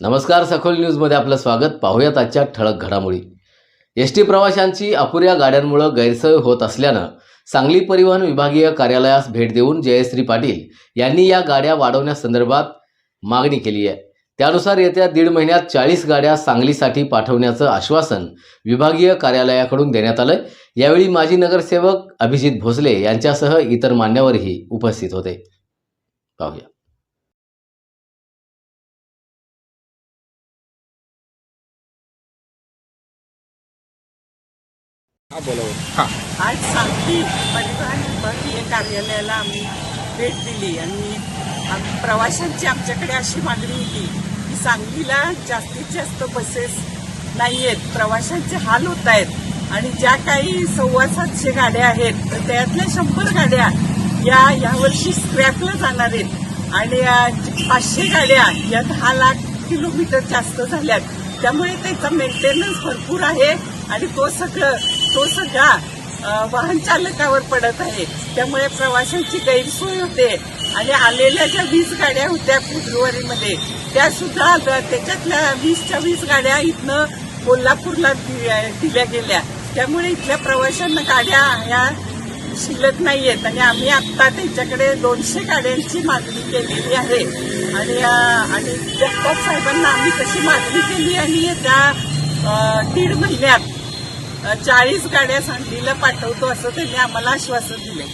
नमस्कार सखोल न्यूजमध्ये आपलं स्वागत. पाहूयात आजच्या ठळक घडामोडी. एस टी प्रवाशांची अपुऱ्या गाड्यांमुळं गैरसोय होत असल्यानं सांगली परिवहन विभागीय कार्यालयास भेट देऊन जयश्री पाटील यांनी या गाड्या वाढवण्यासंदर्भात मागणी केली आहे. त्यानुसार येत्या दीड महिन्यात चाळीस गाड्या सांगलीसाठी पाठवण्याचं आश्वासन विभागीय कार्यालयाकडून देण्यात आलं यावेळी माजी नगरसेवक अभिजित भोसले यांच्यासह इतर मान्यवरही उपस्थित होते. पाहूया. आज सांगली परिवहन विभागीय कार्यालयाला आम्ही भेट दिली आणि आम- प्रवाशांची आमच्याकडे अशी मागणी होती की सांगलीला जास्तीत जास्त बसेस नाही आहेत प्रवाशांचे हाल होत आहेत आणि ज्या काही सव्वा सातशे गाड्या आहेत तर त्यातल्या शंभर गाड्या या यावर्षी स्क्रॅपला जाणार आहेत. आणि अ, पाचशे गाड्या या दहा लाख किलोमीटर जास्त झाल्यात. त्यामुळे त्याचा मेंटेनन्स भरपूर आहे आणि तो सगळं तो सगळा वाहन चालकावर पडत आहे. त्यामुळे प्रवाशांची गैरसोय होते. आणि आलेल्या ज्या वीस गाड्या होत्या फेब्रुवारीमध्ये त्या सुद्धा त्याच्यातल्या वीसच्या वीस गाड्या इथनं कोल्हापूरला दि- दिल्या गेल्या. त्यामुळे इथल्या प्रवाशांना गाड्या ह्या शिल्लक नाहीयेत. आणि आम्ही आत्ता त्यांच्याकडे दोनशे गाड्यांची मागणी केलेली आहे. आणि आणि जगताप साहेबांना आम्ही तशी मागणी केली आणि त्या दीड महिन्यात चाळीस गाड्या सांगलीला पाठवतो असं त्यांनी आम्हाला आश्वासन दिलं